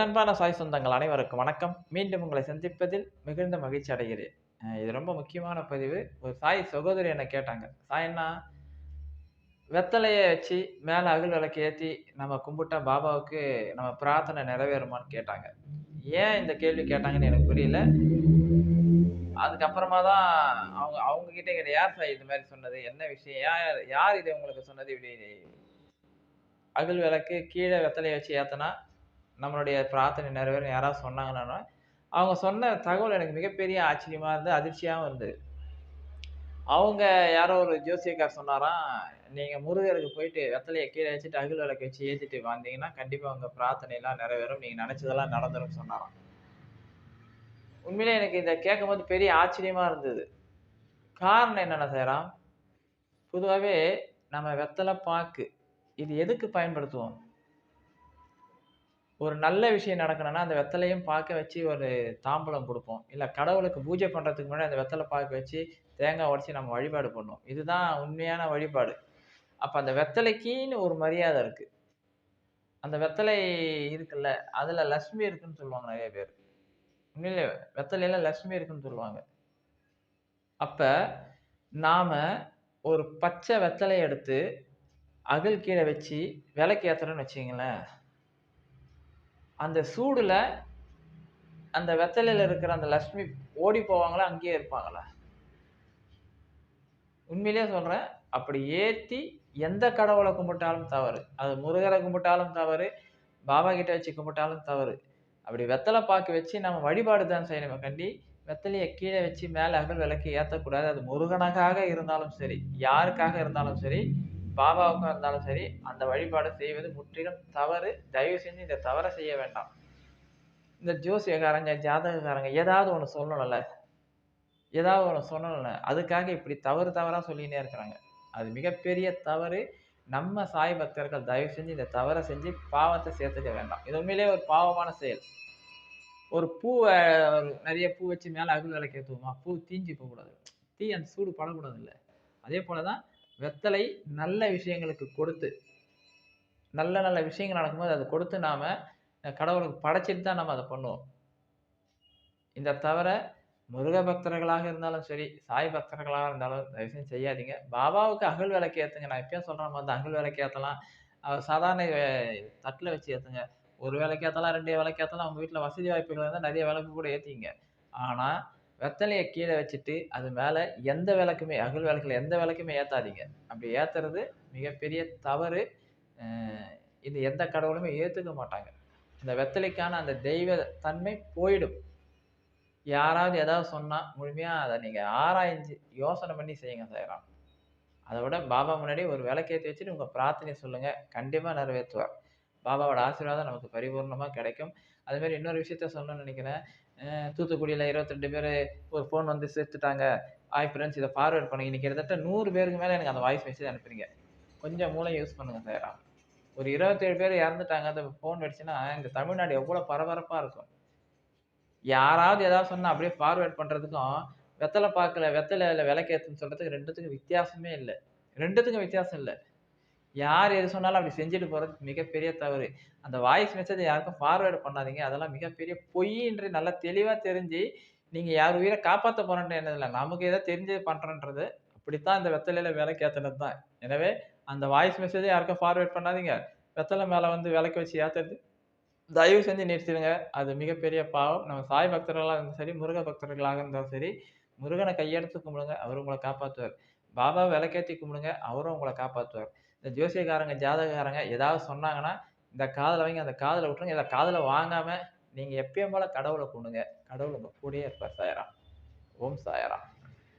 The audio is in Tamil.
நண்பான சாய் சொந்தங்கள் அனைவருக்கும் வணக்கம். மீண்டும் உங்களை சந்திப்பதில் மிகுந்த மகிழ்ச்சி அடைகிறேன். இது ரொம்ப முக்கியமான பதிவு. ஒரு சாய் சகோதரி என்னை கேட்டாங்க. சாய்னா வெத்தலையை வச்சு மேலே அகல் விளக்கு ஏற்றி நம்ம கும்பிட்ட பாபாவுக்கு நம்ம பிரார்த்தனை நிறைவேறுமான்னு கேட்டாங்க. ஏன் இந்த கேள்வி கேட்டாங்கன்னு எனக்கு புரியல. அதுக்கப்புறமா தான் அவங்க அவங்க கிட்ட கேட்ட யார் சாய் இது மாதிரி சொன்னது? என்ன விஷயம்? யார் யார் இது உங்களுக்கு சொன்னது? இப்படி அகல் விளக்கு கீழே வெத்தலையை வச்சு ஏற்றினா நம்மளுடைய பிரார்த்தனை நிறைவேறும். யாராவது சொன்னாங்கன்னா அவங்க சொன்ன தகவல் எனக்கு மிகப்பெரிய ஆச்சரியமாக இருந்து அதிர்ச்சியாகவும் இருந்தது. அவங்க யாரோ ஒரு ஜோசியக்கார் சொன்னாராம் நீங்கள் முருகருக்கு போயிட்டு வெத்தலையை கீழே வச்சுட்டு அகல் விளக்கு வச்சு ஏற்றிட்டு வந்தீங்கன்னா கண்டிப்பாக உங்கள் பிரார்த்தனைலாம் நிறைவேறும். நீங்கள் நினச்சதெல்லாம் நடந்துரும் சொன்னாராம். உண்மையிலே எனக்கு இதை கேட்கும்போது பெரிய ஆச்சரியமாக இருந்தது. காரணம் என்னென்ன செய்கிறான் பொதுவாகவே நம்ம வெத்தலை பாக்கு இது எதுக்கு பயன்படுத்துவோம்? ஒரு நல்ல விஷயம் நடக்கணும்னா அந்த வெத்தலையும் பார்க்க வச்சு ஒரு தாம்பூலம் கொடுப்போம். இல்லை கடவுளுக்கு பூஜை பண்ணுறதுக்கு முன்னாடி அந்த வெத்தலை பார்க்க வச்சு தேங்காய் உடச்சி நம்ம வழிபாடு பண்ணுவோம். இதுதான் உண்மையான வழிபாடு. அப்போ அந்த வெத்தலைக்குன்னு ஒரு மரியாதை இருக்குது அந்த வெத்தலை இருக்குல்ல அதில் லக்ஷ்மி இருக்குன்னு சொல்லுவாங்க நிறைய பேர். உண்மையிலே வெத்தலையில் லக்ஷ்மி இருக்குன்னு சொல்லுவாங்க. அப்போ நாம் ஒரு பச்சை வெத்தலை எடுத்து அகல் கீழே வச்சு விளக்கு ஏற்றுறோன்னு வச்சிங்களேன் அந்த சூடில் அந்த வெத்தலையில் இருக்கிற அந்த லக்ஷ்மி ஓடி போவாங்களா? அங்கேயே இருப்பாங்களா? உண்மையிலேயே சொல்கிறேன் அப்படி ஏற்றி எந்த கடவுளை கும்பிட்டாலும் தவறு. அது முருகரை கும்பிட்டாலும் தவறு பாபா கிட்ட வச்சு கும்பிட்டாலும் தவறு. அப்படி வெத்தலை பாக்கு வச்சு நம்ம வழிபாடு தான் செய்யணும் கண்டி. வெத்தலையை கீழே வச்சு மேலே அகல் விளக்கு ஏற்றக்கூடாது அது முருகனுக்காக இருந்தாலும் சரி யாருக்காக இருந்தாலும் சரி பாபாவுக்கும் இருந்தாலும் சரி அந்த வழிபாடு செய்வது முற்றிலும் தவறு. தயவு செஞ்சு இந்த தவறை செய்ய வேண்டாம். இந்த ஜோசியக்காரங்க ஜாதகக்காரங்க ஏதாவது ஒன்று சொல்லணும்ல? ஏதாவது ஒன்று சொல்லணும்ல? அதுக்காக இப்படி தவறு தவறாக சொல்லினே இருக்கிறாங்க. அது மிகப்பெரிய தவறு. நம்ம சாய் பக்தர்கள் தயவு செஞ்சு இந்த தவறை செஞ்சு பாவத்தை சேர்த்துக்க வேண்டாம். இது உண்மையிலேயே ஒரு பாவமான செயல். ஒரு பூவை ஒரு நிறைய பூ வச்சு மேலே அகுல் விளக்கு ஏற்றுவோமா பூ தீஞ்சு போகக்கூடாது. தீ அந்த சூடு படக்கூடாது இல்லை அதே போல தான் வெத்தலை நல்ல விஷயங்களுக்கு கொடுத்து நல்ல நல்ல விஷயங்கள் நடக்கும்போது அதை கொடுத்து நாம் கடவுளுக்கு படைச்சிட்டு தான் நம்ம அதை பண்ணுவோம். இந்த தவிர முருக பக்தர்களாக இருந்தாலும் சரி சாய் பக்தர்களாக இருந்தாலும் தயவுசெய்து செய்யாதீங்க. பாபாவுக்கு அகல் விளக்கு ஏற்றுங்க நான் எப்பயும் சொல்கிற மாதிரி தான் அகல் விளக்கு ஏற்றலாம் சாதாரண தட்டில் வச்சு ஏற்றுங்க ஒரு விளக்கு ஏற்றலாம் ரெண்டு விளக்கு ஏற்றலாம் அவங்க வீட்டில் வசதி வாய்ப்புகள் இருந்தால் நிறைய விளக்கு கூட ஏற்றிங்க ஆனால் வெத்தலையை கீழே வச்சுட்டு அது மேலே எந்த விளக்குமே அகல் விளக்குல எந்த விளக்குமே ஏற்றாதீங்க அப்படி ஏற்றுறது மிகப்பெரிய தவறு. இது எந்த கடவுளுமே ஏற்றுக்க மாட்டாங்க. இந்த வெத்தலைக்கான அந்த தெய்வ தன்மை போயிடும். யாராவது ஏதாவது சொன்னால் முழுமையாக அதை நீங்கள் ஆராய்ஞ்சு யோசனை பண்ணி செய்யுங்க செய்யலாம் அதை விட பாபா முன்னாடி ஒரு விளக்கேற்றி வச்சுட்டு உங்கள் பிரார்த்தனை சொல்லுங்கள் கண்டிப்பாக நிறைவேற்றுவார். பாபாவோட ஆசீர்வாதம் நமக்கு பரிபூர்ணமாக கிடைக்கும். அதுமாரி இன்னொரு விஷயத்த சொல்லணும்னு நினைக்கிறேன். தூத்துக்குடியில் இருபத்தெட்டு பேர் ஒரு ஃபோன் வந்து சேர்த்துட்டாங்க. ஆய் ஃப்ரெண்ட்ஸ் இதை ஃபார்வேர்ட் பண்ணுங்க. இன்றைக்கி கிட்டத்தட்ட நூறு பேருக்கு மேலே எனக்கு அந்த வாய்ஸ் மெசேஜ் அனுப்புறீங்க. கொஞ்சம் மூளை யூஸ் பண்ணுங்கள் சார் ஒரு இருபத்தேழு பேர் இறந்துட்டாங்க. அந்த ஃபோன் அடிச்சுன்னா இந்த தமிழ்நாடு எவ்வளோ பரபரப்பாக இருக்கும். யாராவது ஏதாவது சொன்னால் அப்படியே ஃபார்வேர்ட் பண்ணுறதுக்கும் வெத்தலை பார்க்கல வெத்தலை இல்லை விளக்கேற்றுன்னு சொல்கிறதுக்கு ரெண்டுத்துக்கும் வித்தியாசமே இல்லை. ரெண்டுத்துக்கும் வித்தியாசம் இல்லை. யார் எது சொன்னாலும் அப்படி செஞ்சுட்டு போகிறது மிகப்பெரிய தவறு. அந்த வாய்ஸ் மெசேஜை யாருக்கும் ஃபார்வேர்டு பண்ணாதீங்க. அதெல்லாம் மிகப்பெரிய பொய்ன்ற நல்லா தெளிவாக தெரிஞ்சு நீங்கள் யார் உயிரை காப்பாற்ற என்னது இல்லை. நமக்கு எதோ தெரிஞ்சது பண்ணுறன்றது அப்படித்தான் இந்த வெத்தலையில் விலைக்கு ஏற்றுனது தான். எனவே அந்த வாய்ஸ் மெசேஜை யாருக்கும் ஃபார்வேர்ட் பண்ணாதீங்க. வெத்தலை மேலே வந்து விலைக்கு வச்சு ஏற்றுறது தயவு செஞ்சு நிறுத்திடுங்க. அது மிகப்பெரிய பாவம். நம்ம சாய் பக்தர்களாக இருந்தாலும் சரி முருக பக்தர்களாக இருந்தாலும் சரி முருகனை கையெடுத்து கும்பிடுங்க. அவர் உங்களை காப்பாற்றுவார் பாபா விளக்கேற்றி கும்பிடுங்க. அவரும் உங்களை காப்பாற்றுவார் இந்த ஜோசியக்காரங்க ஜாதகக்காரங்க ஏதாவது சொன்னாங்கன்னா இந்த காதில் வாங்கி அந்த காதில் விட்டுருங்க. இதை காதில் வாங்காமல் நீங்கள் எப்பயும் போல் கடவுளை கும்பிடுங்க கடவுள் உங்கள் கூடயே இருப்பார் சாயரா ஓம் சாயரா